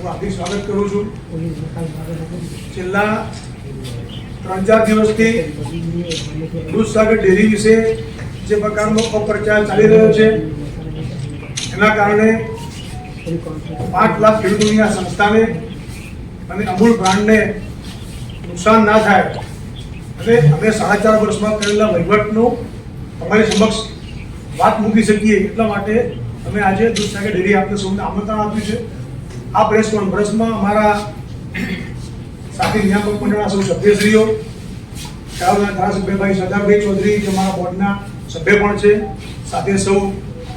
હું હાર્દિક સ્વાગત કરું છું. છેલ્લા ત્રણ ચાર દિવસથી દૂધસાગર ડેરી વિશે જે પ્રકારનો અપપ્રચાર ચાલી રહ્યો છે એના કારણે પાંચ લાખ ખેડૂતોની આ સંસ્થાને અને અમૂલ બ્રાન્ડને નુકસાન ના થાય. અને અમે સાડા ચાર વર્ષમાં કરેલા વહીવટનો અમારી સમક્ષ વાત મૂકી શકીએ એટલા માટે અમે આજે દૂધસાગર ડેરી આપને સૌને આમંત્રણ આપ્યું છે. આ પ્રેસ કોન્ફરન્સમાં અમારા સાથી નિયામક મંડળના સૌ સભ્યશ્રીઓ ખેરાલુના ધારાસભ્યભાઈ સરદારભાઈ ચૌધરી જે અમારા બોર્ડના સભ્ય પણ છે, સાથે સૌ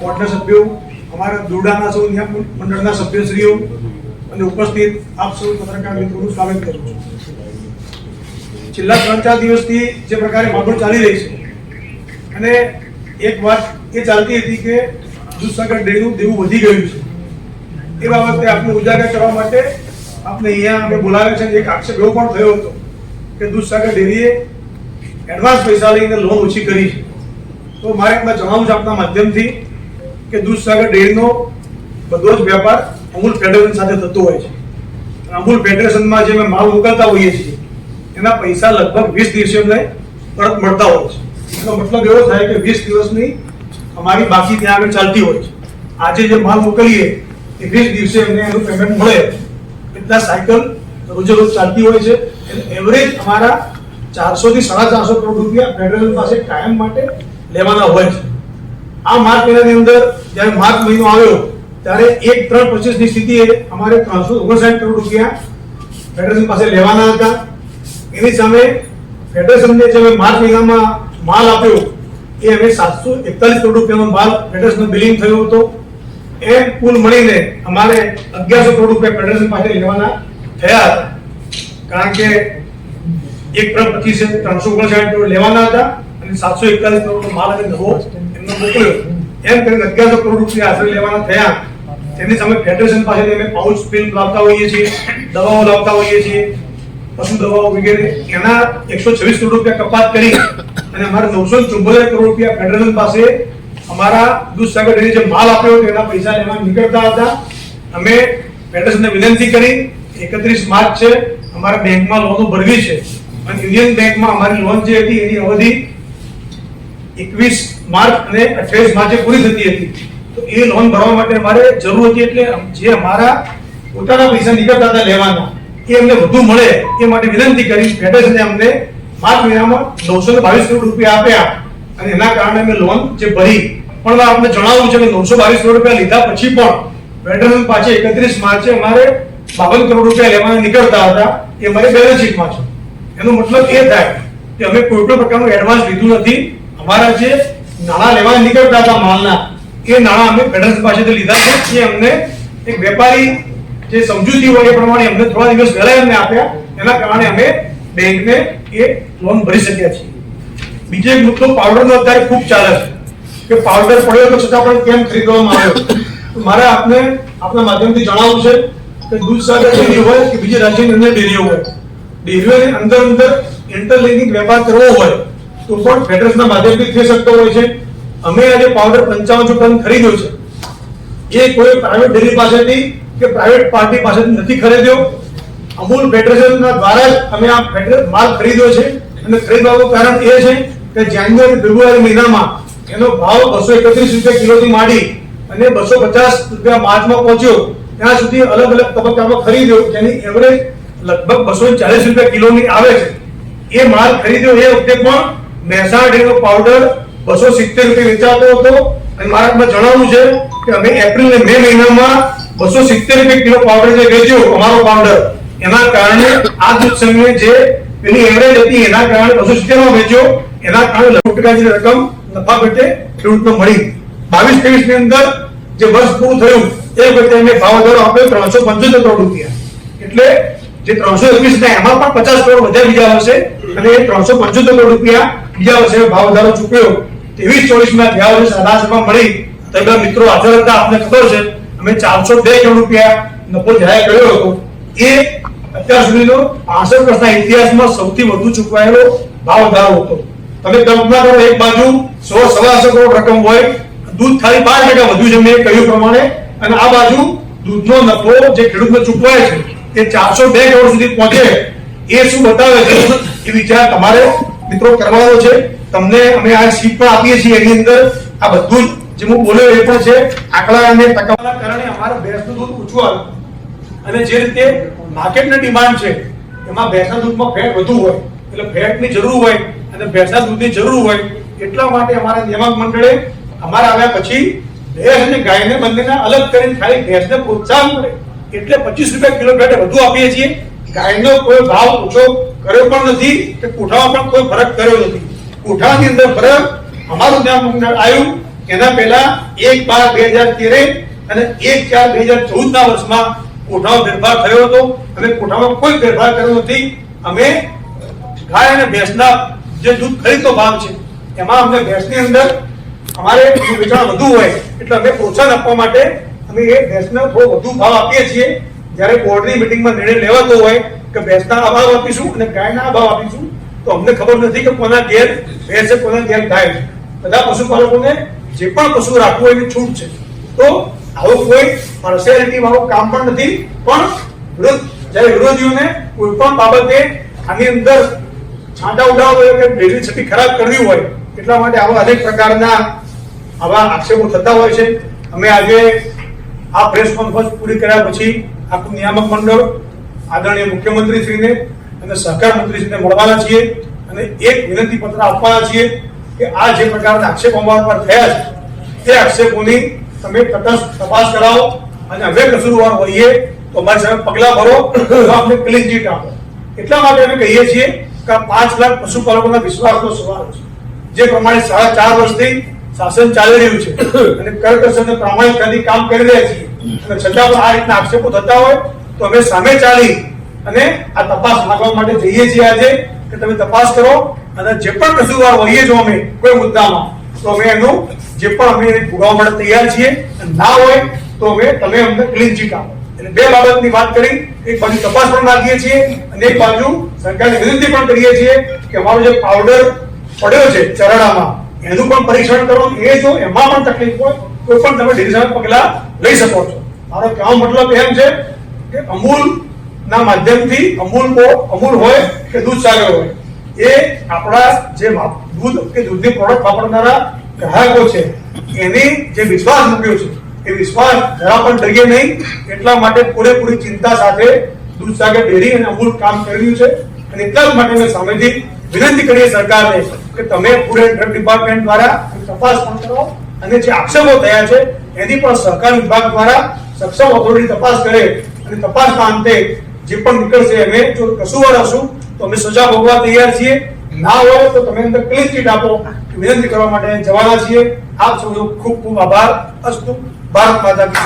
બોર્ડના સભ્યો, અમારા દોરડાના સૌ નિયામક મંડળના સભ્યશ્રીઓ અને ઉપસ્થિત આપ સૌ પત્રકાર મિત્રોનું સ્વાગત કરું છું. છેલ્લા ત્રણ ચાર દિવસથી જે પ્રકારે માગણી ચાલી રહી છે અને એક વાત એ ચાલતી હતી કે દૂધસાગર ડેરીનું દેવું વધી ગયું છે. એ બાબતે આપને ઉજાગર કરવા માટે આપને અહીંયા આપણે બોલાવે છે એક આક્ષેપ એવો પણ થયો હતો કે દૂધસાગર ડેરીએ એડવાન્સ પૈસા લઈને લોન ઓછી કરી છે. તો મારે એમાં જણાવું છે આપના માધ્યમથી કે દૂધસાગર ડેરીનો બધો જ વેપાર અમૂલ ફેડરેશન સાથે થતો હોય છે. અમૂલ ફેડરેશનમાં જે અમે માલ મોકલતા હોઈએ છીએ, એના પૈસા લગભગ વીસ દિવસે અમને પરત મળતા હોય છે. એનો મતલબ એવો થાય કે વીસ દિવસની અમારી બાકી ત્યાં આગળ ચાલતી હોય છે. આજે જે માલ મોકલીએ એ વીસ દિવસે એમને એનું પેમેન્ટ મળે. એટલા સાયકલ રોજે રોજ ચાલતી હોય છે. એવરેજ અમારા ચારસો થી સાડા ચારસો કરોડ રૂપિયા ફેડરલ પાસે કાયમ માટે લેવાના હોય છે. આ માર્ચ મહિનાની અંદર જ્યારે માર્ચ મહિનો આવ્યો, ત્યારે એક ત્રણ પચીસની સ્થિતિએ અમારે ત્રણસો ઓગણસાઠ કરોડ રૂપિયા ફેડરેશન પાસે લેવાના હતા. એની સામે ફેડરેશનને જે અમે માર્ચ મહિનામાં માલ આપ્યો, એ અમે સાતસો એકતાલીસ કરોડ રૂપિયાનો માલ ફેડરેશનનો બિલિંગ થયો હતો. એમ કુલ મળીને અમારે અગિયારસો કરોડ રૂપિયા ફેડરેશન પાસે લેવાના થયા હતા. કારણ કે એક ત્રણ પચીસ ત્રણસો ઓગણસાઠ કરોડ લેવાના હતા અને સાતસો એકતાલીસ કરોડ માલ અને નવો એમનો મોકલ્યો. એમ કરીને અગિયારસો કરોડ રૂપિયા આશરે લેવાના થયા. તેની સામે ફેડરેશન પાસેથી અમે પાઉચ ફિલ્મ લાવતા હોઈએ છીએ, દવાઓ લાવતા હોઈએ છીએ, પશુ દવાઓ વગેરે. એના એકસો છવ્વીસ કરોડ રૂપિયા કપાત કરી અને અમારે નવસો ચુંબોતેર કરોડ રૂપિયા ફેડરેશન પાસે અમારા દૂધસાગર ડેરી જે માલ આપ્યો હતો, એના પૈસા લેવા નીકળતા હતા. અમે ફેડરેશનને વિનંતી કરી, એકત્રીસ માર્ચ છે, અમારા બેંકમાં લોનો ભરવી છે. અને યુનિયન બેંકમાં અમારી લોન જે હતી, એની અવધિ એકવીસ માર્ચ અને અઠ્યાવીસ માર્ચે પૂરી થતી હતી. તો એ લોન ભરવા માટે અમારે જરૂર હતી એટલે જે અમારા પોતાના પૈસા નીકળતા હતા લેવાના, એ અમને વધુ મળે એ માટે વિનંતી કરી. ફેડરેશને અમને માર્ચ મહિનામાં નવસો ને બાવીસ કરોડ રૂપિયા આપ્યા. અને એના કારણે અમે લોન જે ભરી, પણ મેં આપને જણાવવું છે કે નવસો બાવીસ કરોડ રૂપિયા લીધા પછી પણ ફેડરલ પાસે એકત્રીસ માર્ચે અમારે બાવન કરોડ રૂપિયા લેવાના નીકળતા હતા, એ અમારે બેલેન્સ શીટમાં છે. એનો મતલબ એ થાય કે અમે કોઈ પણ પ્રકારનું એડવાન્સ લીધું નથી. અમારા જે નાણાં લેવા નીકળતા હતા માલના, એ નાણાં અમે ફેડરલ પાસેથી લીધા છે. એ અમને એક વેપારી જે સમજૂતી હોય એ પ્રમાણે અમને થોડા દિવસ પહેલા એમને આપ્યા. એના કારણે અમે બેંકને એ લોન ભરી શક્યા છીએ. બીજો એક મુદ્દો પાવડરનો અત્યારે ખૂબ ચાલે છે. કે પાવડર પડ્યો તો છતાં પણ કેમ ખરીદવામાં આવ્યો? મારે આપને, આપના માધ્યમથી જણાવવું છે કે દૂધસાગર ડેરી હોય કે બીજી રાજ્યની અંદર ડેરીઓ હોય, ડેરીઓની અંદર અંદર ઇન્ટરલિંકિંગ વેપાર કરવો હોય, તો પણ ફેડરેશનના માધ્યમથી થઈ શકતો હોય છે. અમે આજે પાવડર પંચાવનસો ટન ખરીદ્યો છે. એ કોઈ પ્રાઇવેટ ડેરી પાસેથી કે પ્રાઇવેટ પાર્ટી પાસેથી નથી ખરીદ્યો. અમૂલ ફેડરેશનના દ્વારા જ અમે આ માલ ખરીદ્યો છે. અને ખરીદવાનું કારણ એ છે કે જાન્યુઆરી, ફેબ્રુઆરી મહિનામાં એનો ભાવ બસો એકત્રીસ રૂપિયા કિલોથી માંડી અને બસો પચાસ રૂપિયા માર્ચમાં પહોંચ્યો. ત્યાં સુધી અલગ અલગ તબક્કામાં ખરીદ્યો જેની એવરેજ લગભગ બસો ચાલીસ રૂપિયા કિલોની આવે છે. એ માલ ખરીદ્યો એ વખતે પણ મહેસાણા ડેરીનો પાવડર બસો સિત્તેર રૂપિયા વેચાતો હતો. અને મારે જણાવવું છે કે અમે એપ્રિલ અને મે મહિનામાં બસો સિત્તેર રૂપિયા કિલો પાવડર જે વેચ્યો, અમારો પાવડર એના કારણે આ દૂધ સંઘને જે એની એવરેજ હતી એના કારણે બસો સિત્તેરમાં વેચ્યો. એના કારણે લગભગ ટકા રકમ નફા પેટે ખેડૂતને મળી. બાવીસ ત્રેવીસની અંદર જે વર્ષ પૂરું થયું, એ વખતે એને ભાવ વધારો આપ્યો ત્રણસો પંચોતેર કરોડ રૂપિયા. એટલે જે ત્રણસો એકવીસ ના, એમાં પણ પચાસ કરોડ વધારે બીજા વર્ષે અને એ ત્રણસો પંચોતેર કરોડ રૂપિયા બીજા વર્ષે ભાવ વધારો ચૂક્યો. ત્રેવીસ ચોવીસમાં ગયા વર્ષે સાદાસભા મળી. તો મિત્રો હાજર હતા, આપને ખબર છે, અમે ચારસો બે કરોડ રૂપિયા નફો જાહેર કર્યો હતો. એ અત્યાર સુધીનો પાસઠ વર્ષના ઇતિહાસમાં સૌથી વધુ ચૂકવાયેલો ભાવ વધારો હતો. તમે કલ્પના કરો એક બાજુ, સો સવાસો કરોડ રકમ હોય, દૂધ ખાલી પાંચ ટકા વધુ છે, મેં કહ્યું પ્રમાણે. અને આ બાજુ દૂધનો નફો જે ખેડૂતને ચૂકવાય છે, એ ચારસો બે કરોડ સુધી પહોંચે એ શું બતાવે છે? એ વિચાર તમારે, મિત્રો, કરવાનો છે. તમને અમે આ શીટ પણ આપીએ છીએ એની અંદર. આ બધું જ જે હું બોલ્યો એ પણ છે, આંકડા અને ટકાવાના કારણે અમારે ભેંસનું દૂધ ઓછું આવે અને જે રીતે માર્કેટની ડિમાન્ડ છે, એમાં ભેંસના દૂધમાં ફેટ વધુ હોય, એટલે ફેટની જરૂર હોય અને ભેંસા દૂધની જરૂર હોય, એટલા માટે અમારા નિયામક મંડળે અમારા આવ્યા પછી ભેંસ અને ગાયને બંનેના અલગ કરીને ખાલી ભેંસને પ્રોત્સાહન મળે. એટલે પચીસ રૂપિયા કિલો ફેટે વધુ આપીએ છીએ. ગાયનો કોઈ ભાવ ઓછો કર્યો પણ નથી કે કોઠામાં પણ કોઈ ફરક કર્યો નથી. કોઠાની અંદર ફરક અમારું નિયામક મંડળ આવ્યું એના પહેલા એક બાર બે હજાર તેરે અને એક ચાર બે હજાર ચૌદ ના વર્ષમાં કોઠામાં ફેરફાર થયો હતો. અને કોઠામાં કોઈ ફેરફાર કર્યો નથી. અમે ગાય અને ભેંસના જે દૂધ ખરીદનો ભાવ છે. એમાં અમને ભેંસની અંદર અમારે વેચાણ વધુ હોય, એટલે અમે પ્રોત્સાહન આપવા માટે અમે એ ભેંસનો થોડો વધુ ભાવ આપીએ છીએ. જ્યારે બોર્ડની મિટિંગમાં નિર્ણય લેવાતો હોય કે ભેંસના આ ભાવ આપીશું અને ગાયના આ ભાવ આપીશું, તો અમને ખબર નથી કે કોના ઘેર ભેંસ છે, કોના ઘેર ગાય છે. બધા પશુપાલકોને જે પણ પશુ રાખવું હોય એની છૂટ છે. તો આવું કોઈ પર્સનાલિટી વાળું કામ પણ નથી, પણ વિરોધ જ્યારે વિરોધીઓને કોઈ પણ બાબતે આની અંદર છાંટા ઉડાવો હોય કે ડેરી છતી ખરાબ કરવી હોય, એટલા માટે આવા અનેક પ્રકારના આવા આક્ષેપો થતા હોય છે. અમે આજે આ પ્રેસ કોન્ફરન્સ પૂરી કર્યા પછી આખું નિયામક મંડળ, આદરણીય મુખ્યમંત્રીશ્રીને અને સહકાર મંત્રીશ્રીને મળવાના છીએ અને એક વિનંતી પત્ર આપવાના છીએ કે આ જે પ્રકારના આક્ષેપો અમારા પર થયા છે, તે આક્ષેપોની તમે તટસ્થ તપાસ કરાવો અને હવે કસૂરવાર હોઈએ તો અમારી સામે પગલાં ભરો, તો અમને ક્લીન ચીટ આપો. એટલા માટે અમે કહીએ છીએ પાંચ લાખ પશુપાલકોના વિશ્વાસનો સવાલ છે. જે પ્રમાણે સાડા ચાર વર્ષથી શાસન ચાલી રહ્યું છે. અને કરકસર પ્રમાણિક પ્રામાણિકતાથી કામ કરી રહ્યા છીએ. અને છતાં પણ આ રીતના આક્ષેપો થતા હોય તો અમે સામે ચાલી અને આ તપાસ માંગવા માટે જઈએ છીએ આજે કે તમે તપાસ કરો અને જે પણ કસૂરવાર હોઈએ જો અમે કોઈ મુદ્દામાં, તો અમે એનું જે પણ અમે ભોગવવા માટે તૈયાર છીએ. ના હોય તો અમે, તમે અમને ક્લીન ચીટ આપો. એટલે બે બાબતની વાત કરી. એક બાજુ તપાસ પણ રાખીએ છીએ અને એક બાજુ સરકારને વિનંતી પણ કરીએ છીએ કે અમારો જે પાવડર પડ્યો છે ચરણામાં, એનું પણ પરીક્ષણ કરો. એ જો એમાં પણ તકલીફ હોય, તો પણ તમે ડેરી પગલાં લઈ શકો છો. મારો કહેવાનો મતલબ એમ છે કે અમૂલ ના માધ્યમથી અમૂલ અમૂલ હોય કે દૂધ સાગર હોય. એ આપણા જે દૂધ કે દૂધની પ્રોડક્ટ વાપરનારા ગ્રાહકો છે, એની જે વિશ્વાસ મૂક્યો છે એ વિશ્વાસ જરા પણ ડરીએ નહીં. એટલા માટે પૂરેપૂરી ચિંતા સાથે દૂધ સાગર ડેરી અને અમૂલ કામ કરી રહ્યું છે. અને એટલા માટે અમે સામેથી વિનંતી કરીએ સરકારને કે તમે ફૂડ એન્ડ ડ્રગ ડિપાર્ટમેન્ટ દ્વારા તપાસ પણ કરો. અને જે આક્ષેપો થયા છે, એની પણ સહકાર વિભાગ દ્વારા સક્ષમ ઓથોરિટી તપાસ કરે અને તપાસના અંતે જે પણ નીકળશે અમે જો કસુવાર હશું, તો અમે સજા ભોગવા તૈયાર છીએ. ના હોય તો તમે અંદર ક્લીન ચીટ આપો. વિનંતી કરવા માટે જવાના છીએ. આપ સૌનો ખૂબ ખૂબ આભાર. અસ્તુ. ભારત માતા કી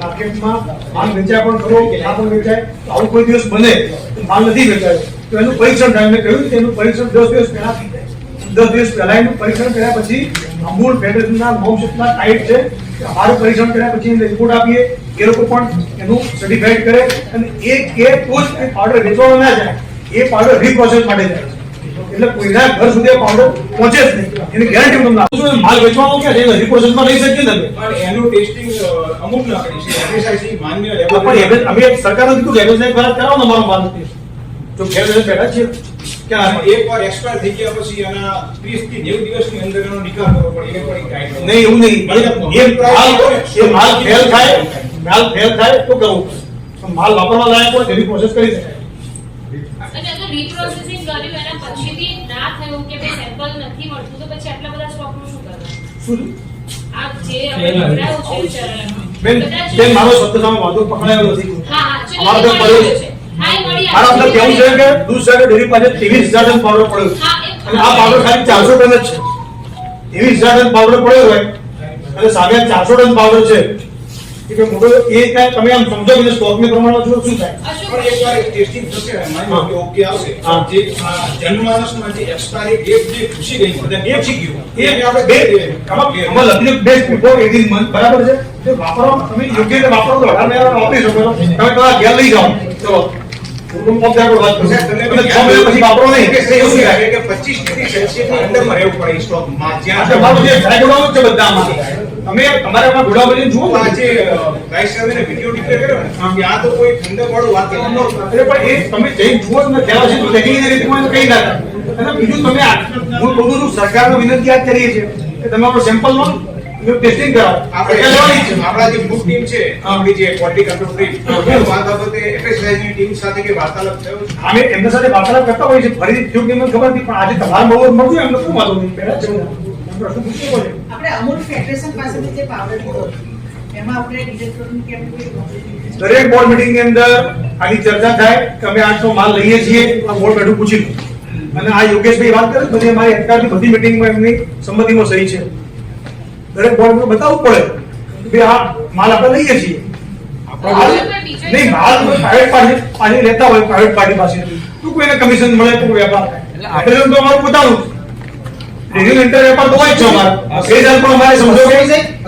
માર્કેટમાં માલ વેચાય પણ ખરો પણ વેચાય. તો આવું કોઈ દિવસ બને તો માલ નથી વેચાયો. તો એનું પરીક્ષણ કહ્યું કે પરીક્ષણ દસ દિવસ પહેલા થઈ જાય. દસ દિવસ પહેલા પરીક્ષણ કર્યા પછી અમૂલ ફેડરેશનના નોમ કેટલા ટાઈટ છે કે પરીક્ષણ કર્યા પછી એને રિપોર્ટ આપીએ. એ લોકો પણ એનું સર્ટિફાઈડ કરે અને એ કે તો જ પાવડર વેચવાનો ના જાય. એ પાવડર રીપ્રોસેસ માટે જાય એટલે કોઈના ઘર સુધી આ પહોંચે જ નહીં. એની ગેરંટી તમને આપું છું. માલ વેચવાનો કે છે? રીપ્રોસેસમાં લઈ શકીએ ને તમે? પણ એનું ટેસ્ટિંગ અમુક ના કરી છે. FSIC માન્ય લેવલ પણ અમે સરકારને કીધું કે એમએસઆઈ દ્વારા કરાવો ને અમારો માલ તો ઘેર ઘેર બેઠા ક્યાં? એક વાર એક્સપાયર થઈ ગયા પછી એના 30 થી 90 દિવસની અંદર એનો નિકાલ કરવો પડે. એ પણ ગાઈડ નહીં એવું નહીં. એ માલ એ માલ ફેલ થાય. માલ ફેલ થાય તો કરવું પડે. તો માલ વાપરવા લાયક હોય તેની પ્રોસેસ કરી શકાય. અને અગર રીપ્રોસેસિંગ કર્યું એના પછીથી ના થયું કે ભાઈ સેમ્પલ નથી મળતું તો પછી આટલા બધા સ્ટોકનું શું કરવાનું? શું આ જે આપણે છે બેન બેન મારો શબ્દ સામે વાંધો પકડાયો નથી. હા હા અમારો તો પડ્યો છે. મારા અંદર કેવું છે કે દૂધ સાગર ડેરી પાસે ત્રેવીસ હજાર ટન પાવડર પડ્યો છે. અને આ પાવડર ખાલી ચારસો ટન જ છે. ત્રેવીસ હજાર ટન પાવડર પડ્યો હોય અને સામે ચારસો ટન પાવડર છે. કે મોટો એ કાંઈ તમે આમ સમજો કે સ્ટોકની પ્રમાણમાં જો શું થાય? પણ એકવાર ટેસ્ટિંગ થશે કે ઓકે આવશે. જે આ જનમાનસમાં જે એક્સપાયરી ડેટ જે ઘૂસી ગઈ છે એ ઘૂસી ગયું. એ આપણે બે આમાં લખી બેસ્ટ બિફોર 18 મંથ બરાબર છે? જે વાપરવા તમે યોગ્ય રીતે વાપરો તો અઢાર મહિના વાપરી શકો છો તમે તમારા ઘેર લઈ જાઓ. ચલો. પચીસ ઓફ ધ વાત કરું. સાહેબ, તમને અને છ મહિના પછી વાપરો નહીં. કે એવું નહીં લાગે કે 25 ડિગ્રી સેલ્સિયસની અંદરમાં રહેવું પડે સ્ટોકમાં. જ્યાં બધા તમે તમારામાં બનીને જુઓ આજે. જે પ્રાઇસ ડિક્લેર કર્યો ને કે આ તો કોઈ ઠંડકવાળું વાત નહોતું. એટલે પણ એ તમે જઈ જુઓ ને ત્યાં સુધી દેખી રીતે કહી ના. અને બીજું તમે હું કહું છું સરકારનો વિનંતી આ કરીએ છીએ કે તમે આપણો સેમ્પલ લો ટેસ્ટિંગ કરાવો આપણે આપણે લેવાની છે. આપણા જે ગ્રુપ ટીમ છે આપણી જે ક્વોલિટી કંટ્રોલ ટીમ વાત બાબતે એફએસઆઈની ટીમ સાથે કે વાર્તાલાપ થયો છે? અમે એમના સાથે વાર્તાલાપ કરતા હોય છે ફરી થયું કે મને ખબર નથી પણ આજે તમારા બહુ મળ્યું એમને શું વાંધો નહીં પહેલા આપણે અમૂલ ફેડરેશન પાસેથી જે પાવડર લીધો એમાં આપણે ડિરેક્ટરનું કેમ દરેક બોર્ડ મીટિંગની અંદર આની ચર્ચા થાય કે અમે આટલો માલ લઈએ છીએ આ બોર્ડ બેઠું પૂછી લો. અને આ યોગેશભાઈ વાત કરે બધી અમારી અત્યારની બધી મીટિંગમાં એમની સંમતિમાં સહી છે. દરેક બોર્ડમાં બતાવવું પડે કે આ માલ આપણે લઈએ છીએ. માલ- નહીં માલ પ્રાઇવેટ પાર્ટી પાસે લેતા હોય પ્રાઇવેટ પાર્ટી પાસે તો કોઈને કમિશન મળે તો વેપાર થાય. એટલે તો અમારું પોતાનું રેડિયો ઇન્ટરવ્યુ તો હોય જ છે અમારો. ગઈ સાલ પણ અમારે સમજો કે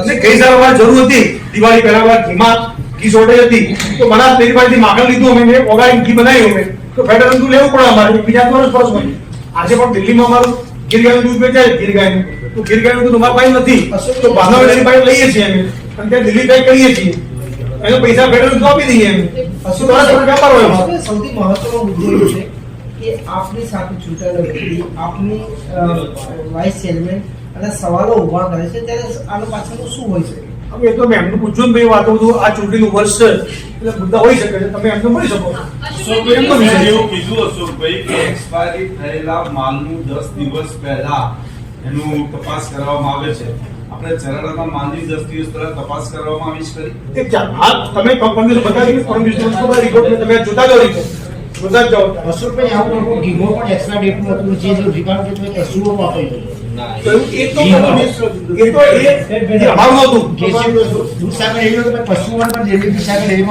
અને કઈ સાલ અમારે જરૂર હતી? દિવાળી પહેલા વાર ઘીમાં ઘી શોર્ટેજ હતી. તો બનાસ ડેરી પાસેથી માગણ લીધું અમે મેં ઓગાળીને ઘી બનાવ્યું અમે. તો ફેડરલ દૂધ લેવું પડે અમારે. બીજા વર્ષ વર્ષ હોય. આજે પણ દિલ્હીમાં અમારું ગીર ગાયનું દૂધ વેચાય ગીર ગાયનું તો ગીર ગાયનું દૂધ અમારા પાસે નથી. તો ભાવનગર ડેરી પાસે લઈએ છીએ અમે. અને ત્યાં દિલ્હી પેક કરીએ છીએ. એનો પૈસા ફેડરલ દૂધ આપી દઈએ અમે. શું વેપાર હોય સૌથી મહત્વનો મુદ્દો છે કે આપની સાથે ચૂંટાયેલો વ્યક્તિ આપની વાઇસ ચેરમેન અને સવાલો ઊભા કરે છે ત્યારે આનો પાછળનું શું હોય છે હવે એ તો મેં એમનું પૂછ્યું ભાઈ વાતો બધું આ ચૂંટણીનું વર્ષ છે એટલે મુદ્દા હોઈ શકે છે તમે એમને મળી શકો. એવું કીધું અશોકભાઈ કે એક્સપાયરી થયેલા માલનું દસ દિવસ પહેલા એનું તપાસ કરવામાં આવે છે. આપણે ચરાડામાં માલની દસ દિવસ પહેલા તપાસ કરવામાં આવી છે તમે પરમ દિવસ બતાવી પરમ દિવસ રિપોર્ટ તમે જોતા જાઓ રિપોર્ટ જોતા જ જાઓ આવું મોટું પણ એક્સ્ટ્રા ડેટનું હતું જે જો રિકાર્ડ કે તમે કશું વાપરેલું તો એ તો એ તો એ જે હતું. દૂધ સાગર એવી પશુઓને પણ જેવી સાગર એવી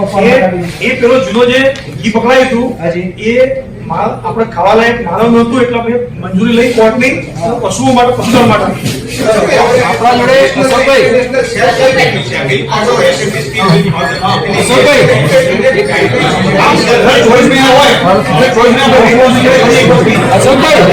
એ પેલો જૂનો જે ઘી પકડાયું હતું એ માલ આપણે ખાવા લાયક માનવ નહોતું એટલે આપણે મંજૂરી લઈ કોર્ટની પશુઓ માટે પશુધન માટે. આપણા જોડે અશોકભાઈ. અશોકભાઈ.